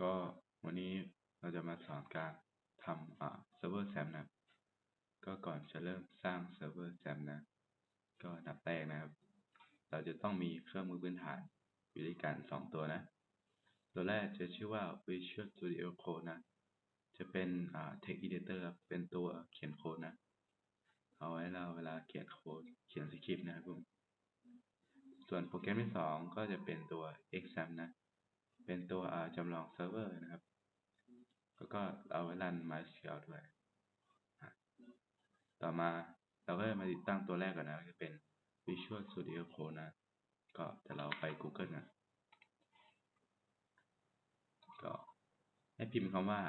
ก็วันนี้เราจะมาสอนการทำอ่าเซิร์ฟเวอร์แซมนะครับ ก็ก่อนจะเริ่มสร้างเซิร์ฟเวอร์แซมนะ ก็นับแรกนะครับ เราจะต้องมีเครื่องมือพื้นฐานอยู่ด้วยกันสองตัวนะ ตัวแรกจะชื่อว่า Visual Studio Code นะ จะเป็นอ่า text editor เป็นตัวเขียนโค้ดนะ เอาไว้เราเวลาเขียนโค้ดเขียนสคริปต์นะครับผมส่วนโปรแกรมที่สองก็จะเป็นตัว exam นะ เป็นตัวจำลองเซิร์ฟเวอร์นะครับ แล้วก็เอาไว้รัน MySQL ด้วย ต่อมาเราก็จะมาติดตั้งตัวแรกก่อนนะก็จะเป็น Visual Studio Code นะ ก็เดี๋ยวเราไป Google นะ ก็ให้พิมพ์คำว่า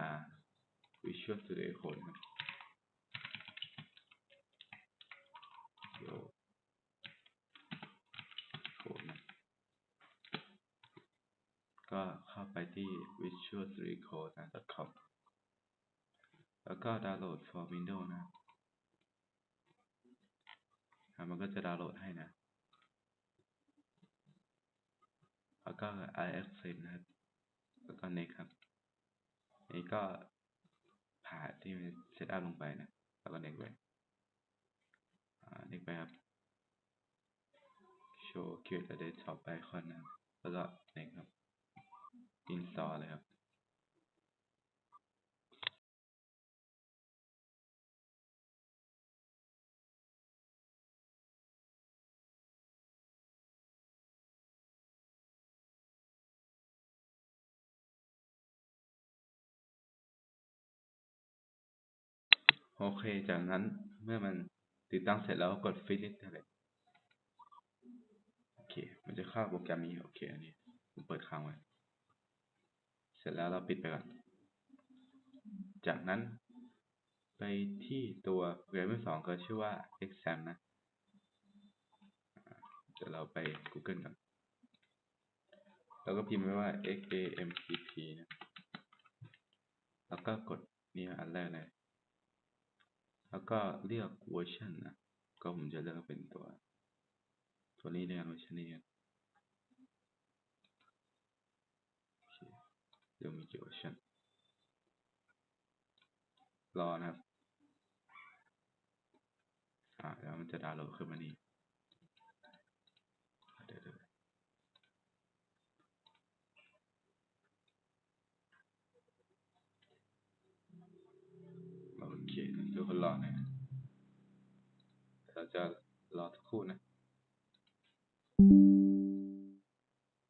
Visual Studio Code นะครับ Studio Code นะ ก็ เข้าไปที่ visualstudiocode.com แล้วก็ดาวน์โหลด for Windows นะมันก็จะดาวน์โหลดให้นะ แล้วก็ iAccess นะครับ แล้วก็ next ครับ นี่ก็ผ่าที่เซตอัพลงไปนะ แล้วก็ next ไปอ่า next ไปครับ show create a desktop icon นะแล้วก็ next ครับ install เลยครับโอเค จากนั้นเมื่อมันติดตั้งเสร็จแล้วก็กด finish ได้เลยโอเค มันจะเข้าโปรแกรมนี้ โอเค อันนี้ผมเปิดค้างไว้ ร็จแล้วเราปิดไปก่อน จากนั้นไปที่ตัวโปรแกรมที่สองก็ชื่อว่า exam นะ เดี๋ยวเราไป Google กัน แล้วก็พิมพ์ไว้ว่า exampp นะ แล้วก็กดนี่อันแรกเลย แล้วก็เลือกเวอร์ชันนะ ก็ผมจะเลือกเป็นตัว ตัวนี้เลยกันเวอร์ชันนี้กันโอเคเดี๋ยวมีกี่เวอร์ชัน รอนะครับ อ่าแล้วมันจะดาวน์โหลดขึ้นมานี่เดี๋ยวเดี๋ยวโอเคทุกคนรอนะเราจะรอสักครู่นะ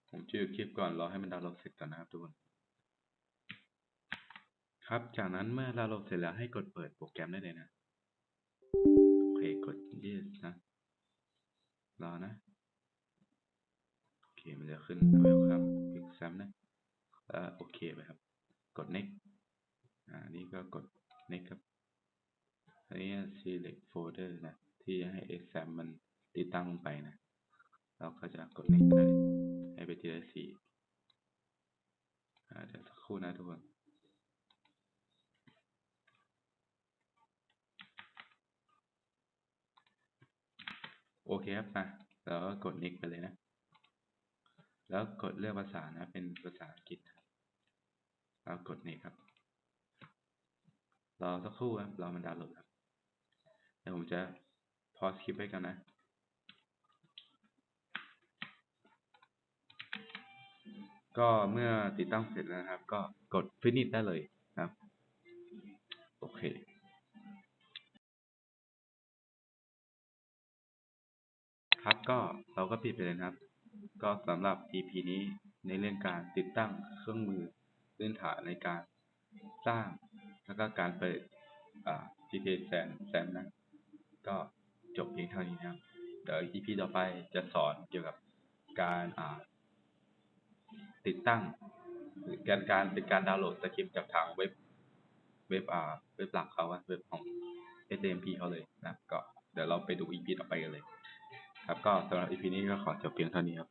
ผมจะหยุดคลิปก่อนรอให้มันดาวน์โหลดเสร็จก่อนนะครับทุกคน ครับ จากนั้นเมื่อดาโหลดเสร็จแล้วให้กดเปิดโปรแกรมได้เลยนะ โอเค กด yes นะ รอนะ โอเค มันจะขึ้น welcome exam นะแล้วโอเคไปครับ กด next อ่า นี่ก็กด next ครับ อันนี้ select folder นะ ที่ให้ exam มันติดตั้งลงไปนะ เราก็จะกด next เลยให้ไปทีละสี่อ่าเดี๋ยวสักครู่นะทุกคน โอเคครับมาแล้วก็กด next ไปเลยนะ แล้วกดเลือกภาษานะ เป็นภาษาอังกฤษแล้วกด next ครับ รอสักครู่ครับ รอมันดาวน์โหลดครับ เดี๋ยวผมจะพอสคลิปไว้กันนะก็เมื่อติดตั้งเสร็จแล้วนะครับ ก็กด finish ได้เลยครับ ก็เราก็ปิดไปเลยนะครับ ก็สำหรับ EP นี้ในเรื่องการติดตั้งเครื่องมือพื้นฐานในการสร้างแล้วก็การเปิด GTA แซมแซมนะก็จบเพียงเท่านี้นะครับ เดี๋ยว EP ต่อไปจะสอนเกี่ยวกับการติดตั้งหรือการการเป็นการดาวน์โหลดสคริปต์จากทางเว็บเว็บอ่าเว็บหลักเขาอะเว็บของ SMP เขาเลยนะ ก็เดี๋ยวเราไปดู EP ต่อไปกันเลย ครับก็สำหรับ EP นี้ก็ขอจบเพียงเท่านี้ครับ